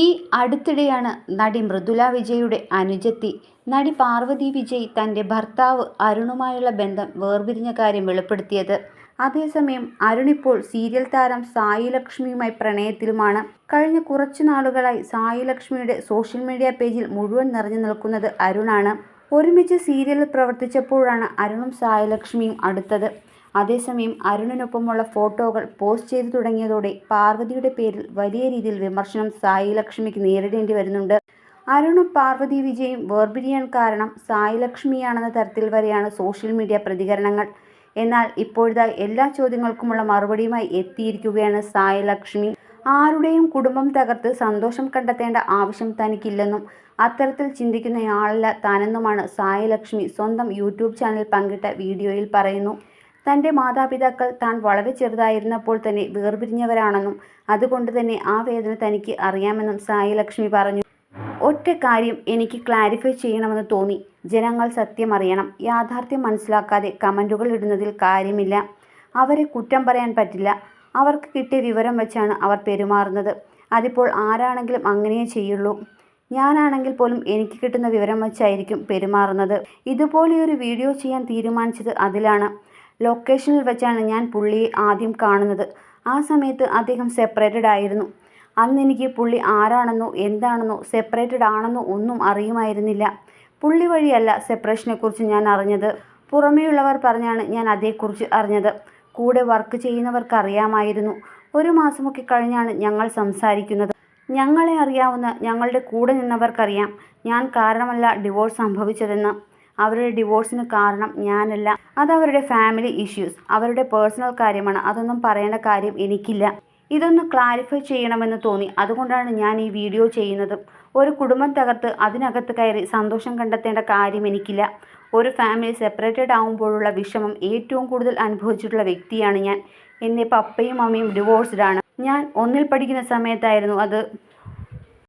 ഈ അടുത്തിടെയാണ് നടി മൃദുല വിജയുടെ അനുജത്തി നടി പാർവതി വിജയ് തന്റെ ഭർത്താവ് അരുണുമായുള്ള ബന്ധം വേർപിരിഞ്ഞ കാര്യം വെളിപ്പെടുത്തിയത്. അതേസമയം അരുൺ ഇപ്പോൾ സീരിയൽ താരം സായി ലക്ഷ്മിയുമായി പ്രണയത്തിലുമാണ്. കഴിഞ്ഞ കുറച്ചു നാളുകളായി സായി ലക്ഷ്മിയുടെ സോഷ്യൽ മീഡിയ പേജിൽ മുഴുവൻ നിറഞ്ഞു നിൽക്കുന്നത് അരുണാണ്. ഒരുമിച്ച് സീരിയലിൽ പ്രവർത്തിച്ചപ്പോഴാണ് അരുണും സായി ലക്ഷ്മിയും അടുത്തത്. അതേസമയം അരുണിനൊപ്പമുള്ള ഫോട്ടോകൾ പോസ്റ്റ് ചെയ്തു തുടങ്ങിയതോടെ പാർവതിയുടെ പേരിൽ വലിയ രീതിയിൽ വിമർശനം സായി ലക്ഷ്മിക്ക് നേരിടേണ്ടി വരുന്നുണ്ട്. അരുണും പാർവതി വിജയും വേർപിരിയാൻ കാരണം സായി ലക്ഷ്മിയാണെന്ന തരത്തിൽ വരെയാണ് സോഷ്യൽ മീഡിയ പ്രതികരണങ്ങൾ. എന്നാൽ ഇപ്പോഴത്തെ എല്ലാ ചോദ്യങ്ങൾക്കുമുള്ള മറുപടിയുമായി എത്തിയിരിക്കുകയാണ് സായി ലക്ഷ്മി. ആരുടെയും കുടുംബം തകർത്ത് സന്തോഷം കണ്ടെത്തേണ്ട ആവശ്യം തനിക്കില്ലെന്നും അത്തരത്തിൽ ചിന്തിക്കുന്നയാളല്ല താനെന്നുമാണ് സായി ലക്ഷ്മി സ്വന്തം യൂട്യൂബ് ചാനൽ പങ്കിട്ട വീഡിയോയിൽ പറയുന്നു. തന്റെ മാതാപിതാക്കൾ താൻ വളരെ ചെറുതായിരുന്നപ്പോൾ തന്നെ വേർപിരിഞ്ഞവരാണെന്നും അതുകൊണ്ട് തന്നെ ആ വേദന തനിക്ക് അറിയാമെന്നും സായി ലക്ഷ്മി പറഞ്ഞു. ഒറ്റ കാര്യം എനിക്ക് ക്ലാരിഫൈ ചെയ്യണമെന്ന് തോന്നി. ജനങ്ങൾ സത്യം അറിയണം. യാഥാർത്ഥ്യം മനസ്സിലാക്കാതെ കമന്റുകൾ ഇടുന്നതിൽ കാര്യമില്ല. അവരെ കുറ്റം പറയാൻ പറ്റില്ല. അവർക്ക് കിട്ടിയ വിവരം വെച്ചാണ് അവർ പെരുമാറുന്നത്. അതിപ്പോൾ ആരാണെങ്കിലും അങ്ങനെയേ ചെയ്യുള്ളൂ. ഞാനാണെങ്കിൽ പോലും എനിക്ക് കിട്ടുന്ന വിവരം വെച്ചായിരിക്കും പെരുമാറുന്നത്. ഇതുപോലെയൊരു വീഡിയോ ചെയ്യാൻ തീരുമാനിച്ചത് അതിലാണ്. ലൊക്കേഷനിൽ വെച്ചാണ് ഞാൻ പുള്ളിയെ ആദ്യം കാണുന്നത്. ആ സമയത്ത് അദ്ദേഹം സെപ്പറേറ്റഡ് ആയിരുന്നു. അന്ന് എനിക്ക് പുള്ളി ആരാണെന്നോ എന്താണെന്നോ സെപ്പറേറ്റഡ് ആണെന്നോ ഒന്നും അറിയുമായിരുന്നില്ല. പുള്ളി വഴിയല്ല സെപ്പറേഷനെക്കുറിച്ച് ഞാൻ അറിഞ്ഞത്. പുറമേയുള്ളവർ പറഞ്ഞാണ് ഞാൻ അതേക്കുറിച്ച് അറിഞ്ഞത്. കൂടെ വർക്ക് ചെയ്യുന്നവർക്ക് അറിയാമായിരുന്നു ഒരു മാസമൊക്കെ കഴിഞ്ഞാണ് ഞങ്ങൾ സംസാരിക്കുന്നത്. ഞങ്ങളെ അറിയാവുന്ന ഞങ്ങളുടെ കൂടെ നിന്നവർക്കറിയാം ഞാൻ കാരണമല്ല ഡിവോഴ്സ് സംഭവിച്ചതെന്ന്. അവരുടെ ഡിവോഴ്സിന് കാരണം ഞാനല്ല. അത് അവരുടെ ഫാമിലി ഇഷ്യൂസ്. അവരുടെ പേഴ്സണൽ കാര്യമാണ്. അതൊന്നും പറയേണ്ട കാര്യം എനിക്കില്ല. ഇതൊന്ന് ക്ലാരിഫൈ ചെയ്യണമെന്ന് തോന്നി. അതുകൊണ്ടാണ് ഞാൻ ഈ വീഡിയോ ചെയ്യുന്നത്. ഒരു കുടുംബം തകർത്ത് അതിനകത്ത് കയറി സന്തോഷം കണ്ടെത്തേണ്ട കാര്യം എനിക്കില്ല ഒരു ഫാമിലി സെപ്പറേറ്റഡ് ആകുമ്പോഴുള്ള വിഷമം ഏറ്റവും കൂടുതൽ അനുഭവിച്ചിട്ടുള്ള വ്യക്തിയാണ് ഞാൻ. എന്റെ പപ്പയും അമ്മയും ഡിവോഴ്സ്ഡാണ്. ഞാൻ ഒന്നിൽ പഠിക്കുന്ന സമയത്തായിരുന്നു അത്.